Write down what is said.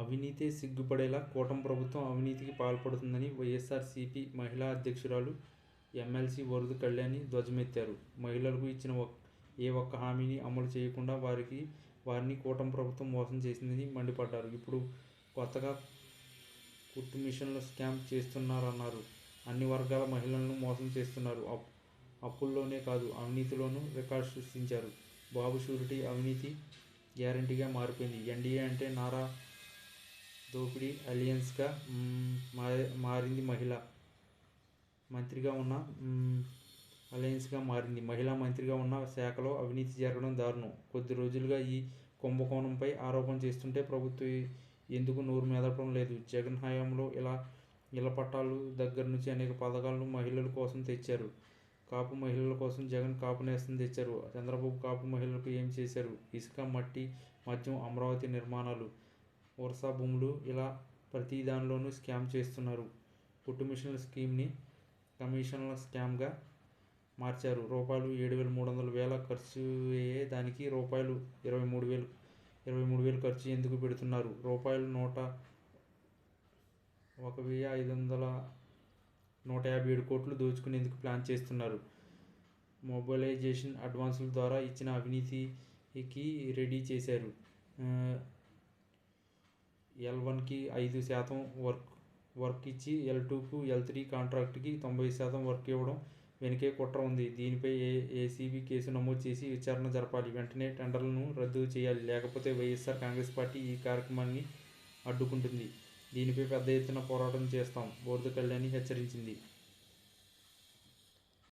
అవినీతే సిగ్గుపడేలా కూటమి ప్రభుత్వం అవినీతికి పాల్పడుతుందని వైఎస్ఆర్సీపీ మహిళా అధ్యక్షురాలు ఎమ్మెల్సీ వరద కళ్యాణి ధ్వజమెత్తారు. మహిళలకు ఇచ్చిన ఏ ఒక్క హామీని అమలు చేయకుండా వారికి వారిని కూటమి ప్రభుత్వం మోసం చేసిందని మండిపడ్డారు. ఇప్పుడు కొత్తగా కుట్టు మిషన్లు స్కామ్ చేస్తున్నారన్నారు. అన్ని వర్గాల మహిళలను మోసం చేస్తున్నారు. అప్పుల్లోనే కాదు అవినీతిలోనూ రికార్డు సృష్టించారు. బాబు షూరిటీ అవినీతి గ్యారంటీగా మారిపోయింది. ఎన్డీఏ అంటే నారా దోపిడీ అలియన్స్గా మారింది మహిళ మంత్రిగా ఉన్న అలయన్స్గా మారింది. మహిళా మంత్రిగా ఉన్న శాఖలో అవినీతి జరగడం దారుణం. కొద్ది రోజులుగా ఈ కుంభకోణంపై ఆరోపణ చేస్తుంటే ప్రభుత్వం ఎందుకు నోరు మెదపడం లేదు. జగన్ హయాంలో ఇళ్ళ పట్టాలు దగ్గర నుంచి అనేక పథకాలను మహిళల కోసం తెచ్చారు. కాపు మహిళల కోసం జగన్ కాపు నేస్తం తెచ్చారు. చంద్రబాబు కాపు మహిళలకు ఏం చేశారు? ఇసుక, మట్టి, మద్యం, అమరావతి నిర్మాణాలు, వరుస భూములు ఇలా ప్రతి దానిలోనూ స్కామ్ చేస్తున్నారు. కుట్టు మిషన్ల స్కీమ్ని కమిషన్ల స్కామ్గా మార్చారు. రూపాయలు ఏడు వేల మూడు వందల వేల ఖర్చు అయ్యే దానికి రూపాయలు ఇరవై మూడు వేలు ఇరవై మూడు వేలు ఖర్చు ఎందుకు పెడుతున్నారు? రూపాయలు నూట ఒక వెయ్యి ఐదు వందల నూట యాభై ఏడు కోట్లు దోచుకునేందుకు ప్లాన్ చేస్తున్నారు. మొబైలైజేషన్ అడ్వాన్సుల ద్వారా ఇచ్చిన అవినీతికి రెడీ చేశారు. ఎల్ వన్కి ఐదు శాతం వర్క్ వర్క్ ఇచ్చి ఎల్ టూకు, ఎల్ త్రీ కాంట్రాక్ట్కి తొంభై శాతం వర్క్ ఇవ్వడం వెనుకే కుట్ర ఉంది. దీనిపై ఏ ఏసీబీ కేసు నమోదు చేసి విచారణ జరపాలి. వెంటనే టెండర్లను రద్దు చేయాలి. లేకపోతే వైఎస్ఆర్ కాంగ్రెస్ పార్టీ ఈ కార్యక్రమాన్ని అడ్డుకుంటుంది. దీనిపై పెద్ద ఎత్తున పోరాటం చేస్తాం బోర్డు కళ్యాణి హెచ్చరించింది.